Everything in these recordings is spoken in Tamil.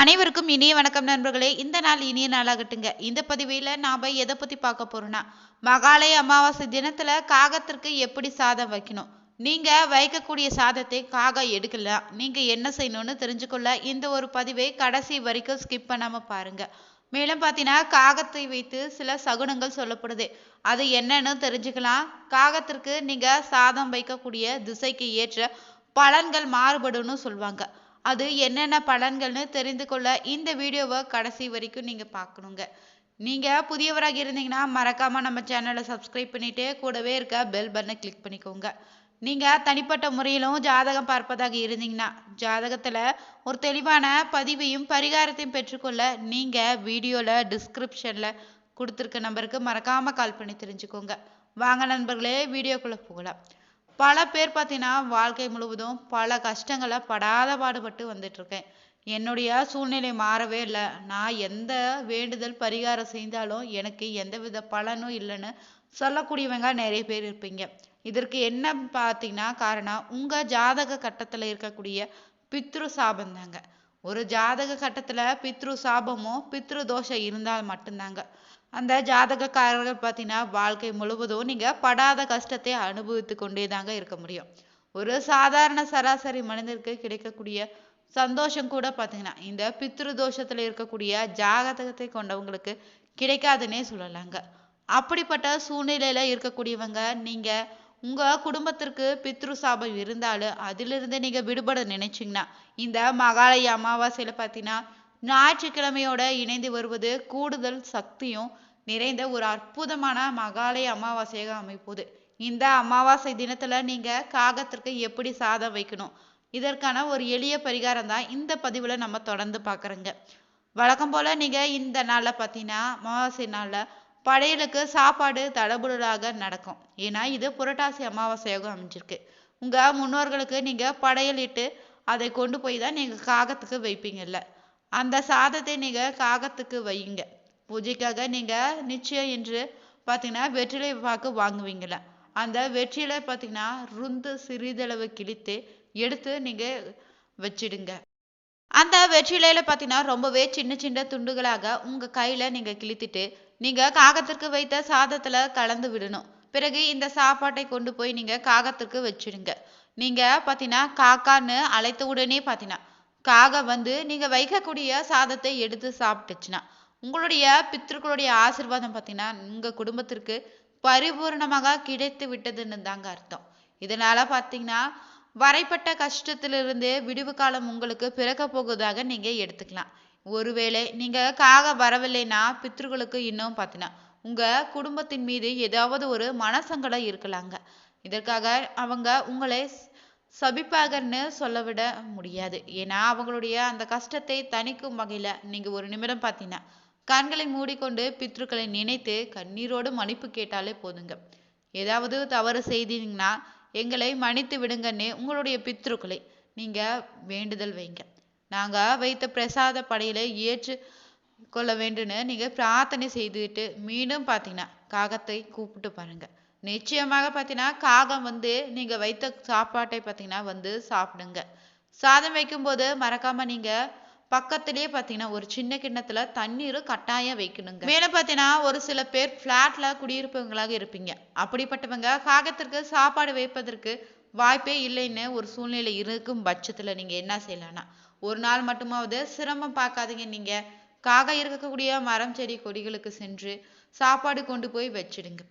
அனைவருக்கும் இனிய வணக்கம் நண்பர்களே. இந்த நாள் இனிய நாளாகட்டுங்க. இந்த பதிவில் நாம் எதை பற்றி பார்க்க போகிறோன்னா மகாலய அமாவாசை தினத்தில் காகத்திற்கு எப்படி சாதம் வைக்கணும்? நீங்கள் வைக்கக்கூடிய சாதத்தை காகம் எடுக்கலாம். நீங்கள் என்ன செய்யணும்னு தெரிஞ்சுக்கொள்ள இந்த ஒரு பதிவை கடைசி வரைக்கும் ஸ்கிப் பண்ணாமல் பாருங்கள் மேலும் பார்த்தீங்கன்னா காகத்தை வைத்து சில சகுனங்கள் சொல்லப்படுது. அது என்னன்னு தெரிஞ்சுக்கலாம். காகத்திற்கு நீங்கள் சாதம் வைக்கக்கூடிய திசைக்கு ஏற்ற பலன்கள் மாறுபடும்னு சொல்லுவாங்க. அது என்னென்ன பலன்கள்னு தெரிந்து கொள்ள இந்த வீடியோவை கடைசி வரைக்கும் நீங்கள் பார்க்கணுங்க. நீங்கள் புதியவராக இருந்தீங்கன்னா மறக்காமல் நம்ம சேனலை சப்ஸ்கிரைப் பண்ணிவிட்டு கூடவே இருக்க பெல் பட்டனை கிளிக் பண்ணிக்கோங்க. நீங்கள் தனிப்பட்ட முறையிலும் ஜாதகம் பார்ப்பதாக இருந்தீங்கன்னா ஜாதகத்தில் ஒரு தெளிவான பதிவையும் பரிகாரத்தையும் பெற்றுக்கொள்ள நீங்கள் வீடியோவில் டிஸ்கிரிப்ஷனில் கொடுத்துருக்க நம்பருக்கு மறக்காமல் கால் பண்ணி தெரிஞ்சுக்கோங்க. வாங்க நண்பர்களே வீடியோக்குள்ளே போகலாம். பல பேர் பார்த்தீங்கன்னா வாழ்க்கை முழுவதும் பல கஷ்டங்களை படாத பாடுபட்டு வந்துட்டுருக்கேன். என்னுடைய சூழ்நிலை மாறவே இல்லை. நான் எந்த வேண்டுதல் பரிகாரம் செய்தாலும் எனக்கு எந்த வித பலனும் இல்லைன்னு சொல்லக்கூடியவங்க நிறைய பேர் இருப்பீங்க. இதற்கு என்ன பார்த்தீங்கன்னா காரணம் உங்கள் ஜாதக கட்டத்தில் இருக்கக்கூடிய பித்ரு சாபம் தாங்க. ஒரு ஜாதக கட்டத்தில் பித்ரு சாபமோ பித்ரு தோஷம் இருந்தால் மட்டும்தாங்க. அந்த ஜாதகக்காரர்கள் பார்த்தீங்கன்னா வாழ்க்கை முழுவதும் நீங்கள் படாத கஷ்டத்தை அனுபவித்து கொண்டே தாங்க இருக்க முடியும். ஒரு சாதாரண சராசரி மனிதருக்கு கிடைக்கக்கூடிய சந்தோஷம் கூட பார்த்தீங்கன்னா இந்த பித்ரு தோஷத்தில் இருக்கக்கூடிய ஜாதகத்தை கொண்டவங்களுக்கு கிடைக்காதுன்னே சொல்லலாங்க. அப்படிப்பட்ட சூழ்நிலையில இருக்கக்கூடியவங்க நீங்க உங்க குடும்பத்திற்கு பித்ரு சாபம் இருந்தாலும் அதிலிருந்து நீங்க விடுபட நினைச்சீங்கன்னா இந்த மகாலய அமாவாசையில பார்த்தீங்கன்னா ஞாயிற்றுக்கிழமையோட இணைந்து வருவது கூடுதல் சக்தியும் நிறைந்த ஒரு அற்புதமான மகாலய அமாவாசையாக அமைப்போது. இந்த அமாவாசை தினத்துல நீங்க காகத்திற்கு எப்படி சாதம் வைக்கணும்? இதற்கான ஒரு எளிய பரிகாரம் தான் இந்த பதிவுல நம்ம தொடர்ந்து பார்க்குறோங்க. வழக்கம் போல நீங்க இந்த நாள்ல பார்த்தீங்கன்னா அமாவாசை நாள்ல படையலுக்கு சாப்பாடு தடபுடலாக நடக்கும். ஏன்னா இது புரட்டாசி அமாவாசையாக அமைஞ்சிருக்கு. உங்க முன்னோர்களுக்கு நீங்க படையலிட்டு அதை கொண்டு போய் தான் நீங்க காகத்துக்கு வைப்பீங்கல்ல. அந்த சாதத்தை நீங்கள் காகத்துக்கு வையுங்க. பூஜைக்காக நீங்கள் நிச்சயம் என்று பார்த்தீங்கன்னா வெற்றிலை பாக்கு வாங்குவீங்கள அந்த வெற்றிலை பார்த்தீங்கன்னா ருந்து சிறிதளவு கிழித்து எடுத்து நீங்கள் வச்சிடுங்க. அந்த வெற்றிலையில் பார்த்தீங்கன்னா ரொம்பவே சின்ன சின்ன துண்டுகளாக உங்கள் கையில் நீங்கள் கிழித்துட்டு நீங்கள் காகத்திற்கு வைத்த சாதத்தில் கலந்து விடணும். பிறகு இந்த சாப்பாட்டை கொண்டு போய் நீங்கள் காகத்திற்கு வச்சிடுங்க. நீங்கள் பார்த்தீங்கன்னா காக்கான்னு அழைத்த உடனே பார்த்தீங்கன்னா காக வந்து நீங்கள் வைக்கக்கூடிய சாதத்தை எடுத்து சாப்பிட்டுச்சுன்னா உங்களுடைய பித்திருக்களுடைய ஆசிர்வாதம் பார்த்தீங்கன்னா உங்கள் குடும்பத்திற்கு பரிபூர்ணமாக கிடைத்து விட்டதுன்னு தாங்க அர்த்தம். இதனால் பார்த்தீங்கன்னா வரைப்பட்ட கஷ்டத்திலிருந்து விடுவு காலம் உங்களுக்கு பிறக்க போகுதாக நீங்கள் எடுத்துக்கலாம். ஒருவேளை நீங்கள் காக வரவில்லைன்னா பித்ருக்களுக்கு இன்னும் பார்த்தீங்கன்னா உங்கள் குடும்பத்தின் மீது ஏதாவது ஒரு மனசங்கடம் இருக்கலாங்க. இதற்காக அவங்க உங்களை சபிப்பாகன்னு சொல்ல விட முடியாது. ஏன்னா அவங்களுடைய அந்த கஷ்டத்தை தணிக்கும் வகையில நீங்க ஒரு நிமிடம் பார்த்தீங்கன்னா கண்களை மூடிக்கொண்டு பித்ருக்களை நினைத்து கண்ணீரோடு மன்னிப்பு கேட்டாலே போதுங்க. ஏதாவது தவறு செய்தீங்கன்னா எங்களை மன்னித்து விடுங்கன்னு உங்களுடைய பித்ருக்களை நீங்க வேண்டுதல் வைங்க. நாங்க வைத்த பிரசாத படையில ஏற்று கொள்ள வேண்டும்னு நீங்க பிரார்த்தனை செய்துட்டு மீண்டும் பார்த்தீங்கன்னா காகத்தை கூப்பிட்டு பாருங்க. நிச்சயமாக பார்த்தீங்கன்னா காகம் வந்து நீங்கள் வைத்த சாப்பாட்டை பார்த்தீங்கன்னா வந்து சாப்பிடுங்க. சாதம் வைக்கும்போது மறக்காம நீங்கள் பக்கத்திலேயே பார்த்தீங்கன்னா ஒரு சின்ன கிண்ணத்துல தண்ணீர் கட்டாயம் வைக்கணுங்க. மேலே பார்த்தீங்கன்னா ஒரு சில பேர் ஃப்ளாட்ல குடியிருப்பவங்களாக இருப்பீங்க. அப்படிப்பட்டவங்க காகத்திற்கு சாப்பாடு வைப்பதற்கு வாய்ப்பே இல்லைன்னு ஒரு சூழ்நிலை இருக்கும் பட்சத்துல நீங்க என்ன செய்யலாம்னா ஒரு நாள் மட்டுமாவது சிரமம் பார்க்காதீங்க. நீங்க காகம் இருக்கக்கூடிய மரம் செடி கொடிகளுக்கு சென்று சாப்பாடு கொண்டு போய் வச்சிடுங்க.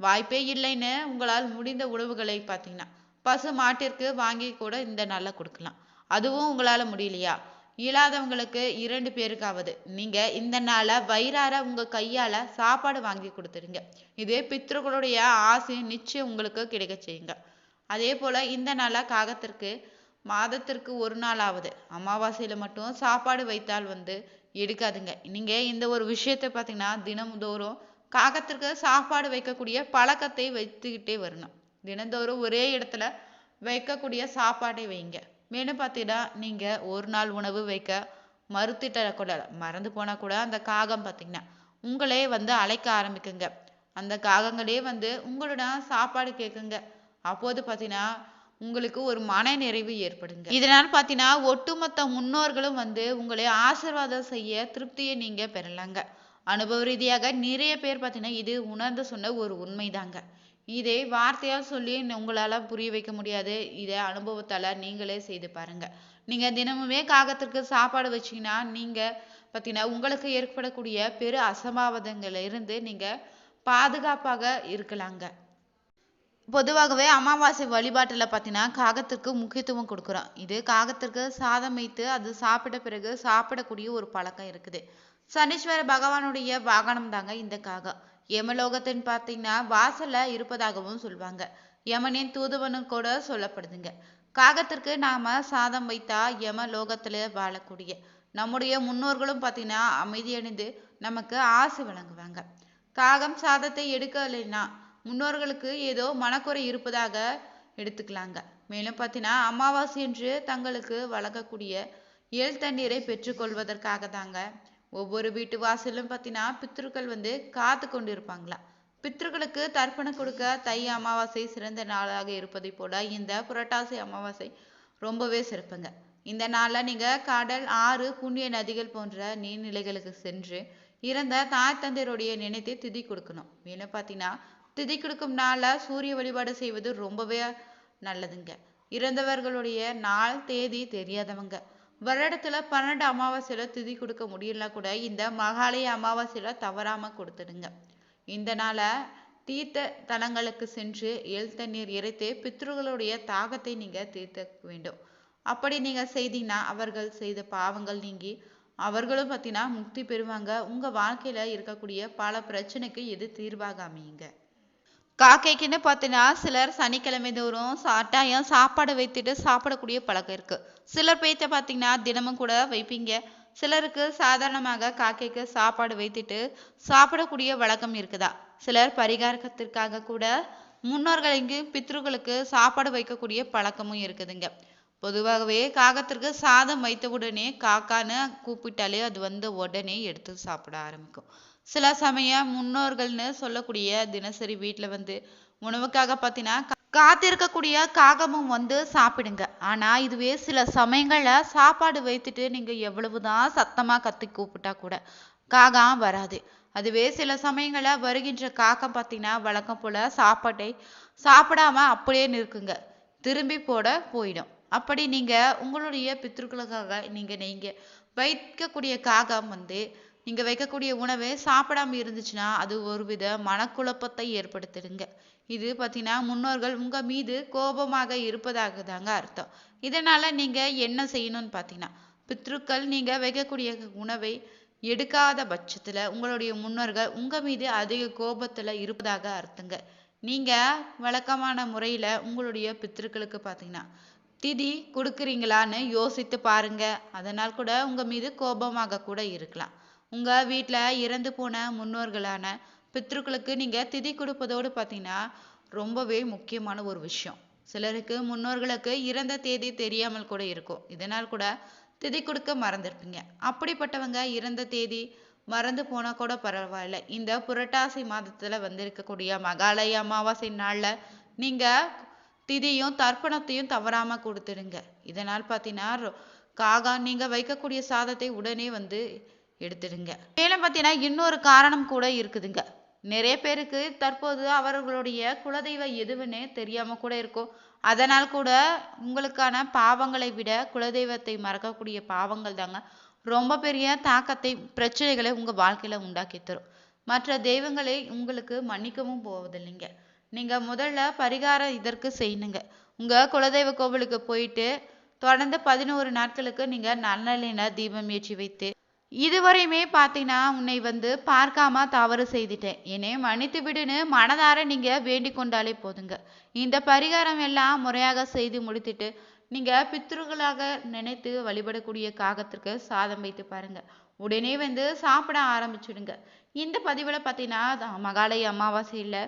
வாய்ப்பே இல்லைன்னு உங்களால் முடிந்த உணவுகளை பார்த்தீங்கன்னா பசு மாட்டிற்கு வாங்கி கூட இந்த நாளில் கொடுக்கலாம். அதுவும் உங்களால் முடியலையா? இல்லாதவங்களுக்கு இரண்டு பேருக்காவது. நீங்க இந்த நாளை வயிறார உங்க கையால சாப்பாடு வாங்கி கொடுத்துருங்க இது பித்ருக்களுடைய ஆசை நிச்சயம் உங்களுக்கு கிடைக்க செய்யுங்க. அதே போல இந்த நாள காகத்திற்கு மாதத்திற்கு ஒரு நாளாவது. அமாவாசையில மட்டும் சாப்பாடு வைத்தால் வந்து எடுக்காதுங்க. நீங்க இந்த ஒரு விஷயத்தை பார்த்தீங்கன்னா தினம்தோறும் காகத்திற்கு சாப்பாடு வைக்கக்கூடிய பழக்கத்தை வைத்துக்கிட்டே வரணும். தினந்தோறும் ஒரே இடத்துல வைக்கக்கூடிய சாப்பாட்டை வைங்க. மேலும் பார்த்தீங்கன்னா நீங்கள் ஒரு நாள் உணவு வைக்க மறுத்திட்ட கூட மறந்து போனால் கூட அந்த காகம் பார்த்தீங்கன்னா உங்களே வந்து அழைக்க ஆரம்பிக்குங்க. அந்த காகங்களே வந்து உங்களுடன் சாப்பாடு கேட்குங்க. அப்போது பார்த்தீங்கன்னா உங்களுக்கு ஒரு மன நிறைவு ஏற்படுங்க. இதனால் பார்த்தீங்கன்னா ஒட்டுமொத்த முன்னோர்களும் வந்து உங்களை ஆசீர்வாதம் செய்ய திருப்தியை நீங்கள் பெறலாங்க. அனுபவ ரீதியாக நிறைய பேர் பார்த்தீங்கன்னா இது உணர்ந்து சொன்ன ஒரு உண்மைதாங்க. இதை வார்த்தையால் சொல்லி உங்களால புரிய வைக்க முடியாது. இதை அனுபவத்தால நீங்களே செய்து பாருங்க. நீங்க தினமுமே காகத்திற்கு சாப்பாடு வச்சீங்கன்னா நீங்க பார்த்தீங்கன்னா உங்களுக்கு ஏற்படக்கூடிய பெரு அசம்பாவிதங்கள்ல நீங்கள் நீங்க பாதுகாப்பாக இருக்கலாங்க. பொதுவாகவே அமாவாசை வழிபாட்டில் பார்த்தீங்கன்னா காகத்திற்கு முக்கியத்துவம் கொடுக்குறோம். இது காகத்திற்கு சாதம் வைத்து அது சாப்பிட்ட பிறகு சாப்பிடக்கூடிய ஒரு பழக்கம் இருக்குது. சனீஸ்வர பகவானுடைய வாகனம் தாங்க இந்த காகம் யமலோகத்தின் பார்த்தீங்கன்னா வாசல்ல இருப்பதாகவும் சொல்லுவாங்க யமனின் தூதுவனு கூட சொல்லப்படுதுங்க. காகத்திற்கு நாம சாதம் வைத்தா யமலோகத்துல வாழக்கூடிய நம்முடைய முன்னோர்களும் பார்த்தீங்கன்னா அமைதியடைந்து நமக்கு ஆசை வழங்குவாங்க. காகம் சாதத்தை எடுக்கலைன்னா முன்னோர்களுக்கு ஏதோ மனக்குறை இருப்பதாக எடுத்துக்கலாங்க. மேலும் பார்த்தீங்கன்னா அமாவாசை என்று தங்களுக்கு வழங்கக்கூடிய எள் தண்ணீரை பெற்றுக்கொள்வதற்காக தாங்க ஒவ்வொரு வீட்டு வாசலும் பார்த்தீங்கன்னா பித்ருக்கள் வந்து காத்து கொண்டு இருப்பாங்களாம் பித்ருக்களுக்கு தர்ப்பணம் கொடுக்க தை அமாவாசை சிறந்த நாளாக இருப்பதை போல இந்த புரட்டாசி அமாவாசை ரொம்பவே சிறப்புங்க. இந்த நாளில் நீங்கள் கடல் ஆறு புண்ணிய நதிகள் போன்ற நீர்நிலைகளுக்கு சென்று இறந்த தாய் தந்தையருடைய நினைத்து திதி கொடுக்கணும். மேலும் பார்த்தீங்கன்னா திதி கொடுக்கும் நாளில் சூரிய வழிபாடு செய்வது ரொம்பவே நல்லதுங்க. இறந்தவர்களுடைய நாள் தேதி தெரியாதவங்க. வருடத்துல பன்னெண்டு அமாவாசையில திதி கொடுக்க முடியலனா கூட இந்த மகாலய அமாவாசையில தவறாம கொடுத்துடுங்க. இந்த நாளை தீர்த்த தலங்களுக்கு சென்று எல் தண்ணீர் இறைத்து பித்ருகளுடைய தாகத்தை நீங்க தீர்த்த வேண்டும். அப்படி நீங்க செய்தீங்கன்னா அவர்கள் செய்த பாவங்கள் நீங்கி அவர்களும் பார்த்தீங்கன்னா முக்தி பெறுவாங்க. உங்க வாழ்க்கையில இருக்கக்கூடிய பல பிரச்சனைக்கு இது தீர்வாக அமையுங்க காக்கைக்குன்னு பார்த்தீங்கன்னா சிலர் சனிக்கிழமை தோறும் சாட்டாயம் சாப்பாடு வைத்துட்டு சாப்பிடக்கூடிய பழக்கம் இருக்கு. சிலர் பேச்ச பார்த்தீங்கன்னா தினமும் கூட வைப்பீங்க. சிலருக்கு சாதாரணமாக காக்கைக்கு சாப்பாடு வைத்துட்டு சாப்பிடக்கூடிய வழக்கம் இருக்குதா? சிலர் பரிகாரத்திற்காக கூட முன்னோர்களுக்கு பித்ருக்களுக்கு சாப்பாடு வைக்கக்கூடிய பழக்கமும் இருக்குதுங்க. பொதுவாகவே காகத்திற்கு சாதம் வைத்த உடனே காக்கான்னு கூப்பிட்டாலே அது வந்து உடனே எடுத்து சாப்பிட ஆரம்பிக்கும். சில சமயம் முன்னோர்கள்னு சொல்லக்கூடிய தினசரி வீட்டில் வந்து உணவுக்காக பார்த்தீங்கன்னா காத்திருக்கக்கூடிய காகமும் வந்து சாப்பிடுங்க. ஆனா இதுவே சில சமயங்களில் சாப்பாடு வைத்துட்டு நீங்க எவ்வளவுதான் சத்தமா கத்தி கூப்பிட்டா கூட காகம் வராது. அதுவே சில சமயங்களில் வருகின்ற காக்கம் பார்த்தீங்கன்னா வழக்கம் போல சாப்பாட்டை சாப்பிடாம அப்படியே நிற்குங்க. திரும்பி போட போயிடும். அப்படி நீங்க உங்களுடைய பித்திருக்களுக்காக நீங்க நீங்க வைக்கக்கூடிய காகம் வந்து நீங்க வைக்கக்கூடிய உணவு சாப்பிடாம இருந்துச்சுன்னா அது ஒருவித மனக்குழப்பத்தை ஏற்படுத்திடுங்க இது பார்த்தீங்கன்னா முன்னோர்கள் உங்க மீது கோபமாக இருப்பதாக தாங்க அர்த்தம். இதனால நீங்க என்ன செய்யணும்னு பார்த்தீங்கன்னா பித்ருக்கள் நீங்க வைக்கக்கூடிய உணவை எடுக்காத பட்சத்துல உங்களுடைய முன்னோர்கள் உங்க மீது அதிக கோபத்துல இருப்பதாக அர்த்தங்க. நீங்க வழக்கமான முறையில உங்களுடைய பித்ருக்களுக்கு பார்த்தீங்கன்னா திதி கொடுக்குறீங்களான்னு யோசித்து பாருங்க. அதனால் கூட உங்க மீது கோபமாக கூட இருக்கலாம். உங்க வீட்டில் இறந்து போன முன்னோர்களான பித்ருக்களுக்கு நீங்க திதி கொடுப்பதோடு பார்த்தீங்கன்னா ரொம்பவே முக்கியமான ஒரு விஷயம். சிலருக்கு முன்னோர்களுக்கு இறந்த தேதி தெரியாமல் கூட இருக்கும். இதனால் கூட திதி கொடுக்க மறந்துருப்பீங்க. அப்படிப்பட்டவங்க இறந்த தேதி மறந்து போனா கூட பரவாயில்ல. இந்த புரட்டாசி மாதத்துல வந்திருக்கக்கூடிய மகாலய அமாவாசை நாள்ல நீங்க திதியும் தர்ப்பணத்தையும் தவறாம கொடுத்துடுங்க. இதனால் பார்த்தீங்கன்னா ரொ- நீங்கள் நீங்க வைக்கக்கூடிய சாதத்தை உடனே வந்து எடுத்துடுங்க. மேலும் பார்த்தீங்கன்னா இன்னொரு காரணம் கூட இருக்குதுங்க. நிறைய பேருக்கு தற்போது அவர்களுடைய குலதெய்வ எதுவுன்னே தெரியாம கூட இருக்கும். அதனால் கூட உங்களுக்கான பாவங்களை விட குலதெய்வத்தை மறக்கக்கூடிய பாவங்கள் தாங்க ரொம்ப பெரிய தாக்கத்தை பிரச்சனைகளை உங்கள் வாழ்க்கையில உண்டாக்கி தரும். மற்ற தெய்வங்களை உங்களுக்கு மன்னிக்கவும் போவதில்லைங்க. நீங்க முதல்ல பரிகாரம் இதற்கு செய்யணுங்க. உங்க குலதெய்வ கோவிலுக்கு போயிட்டு தொடர்ந்து பதினோரு நாட்களுக்கு நீங்க நல்லெண்ணெய் தீபம் ஏற்றி வைத்து இதுவரையுமே பார்த்தீங்கன்னா உன்னை வந்து பார்க்காம தவறு செய்துட்டேன். என்னை மன்னித்து விடுன்னு மனதார நீங்க வேண்டிக் கொண்டாலே போதுங்க. இந்த பரிகாரம் எல்லாம் முறையாக செய்து முடித்துட்டு நீங்க பித்ருகளாக நினைத்து வழிபடக்கூடிய காகத்திற்கு சாதம் வைத்து பாருங்க. உடனே வந்து சாப்பிட ஆரம்பிச்சிடுங்க. இந்த பதிவில் பார்த்தீங்கன்னா மகாலய அமாவாசையில்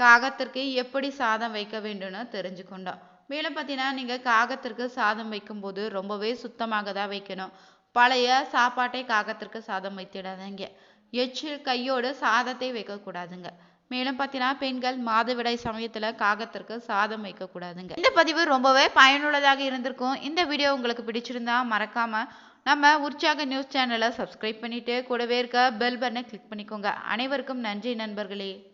காகத்திற்கு எப்படி சாதம் வைக்க வேண்டும்னு தெரிஞ்சுக்கொண்டோம். மேலும் பார்த்தீங்கன்னா நீங்கள் காகத்திற்கு சாதம் வைக்கும்போது ரொம்பவே சுத்தமாக தான் வைக்கணும். பழைய சாப்பாட்டை காகத்திற்கு சாதம் வைத்திடாதீங்க. எச்சில் கையோடு சாதத்தை வைக்கக்கூடாதுங்க. மேலும் பார்த்தீங்கன்னா பெண்கள் மாதவிடாய் சமயத்தில் காகத்திற்கு சாதம் வைக்கக்கூடாதுங்க. இந்த பதிவு ரொம்பவே பயனுள்ளதாக இருந்திருக்கும். இந்த வீடியோ உங்களுக்கு பிடிச்சிருந்தா மறக்காமல் நம்ம உற்சாக நியூஸ் சேனலை சப்ஸ்கிரைப் பண்ணிவிட்டு கூடவே இருக்க பெல் பட்டனை கிளிக் பண்ணிக்கோங்க. அனைவருக்கும் நன்றி நண்பர்களே.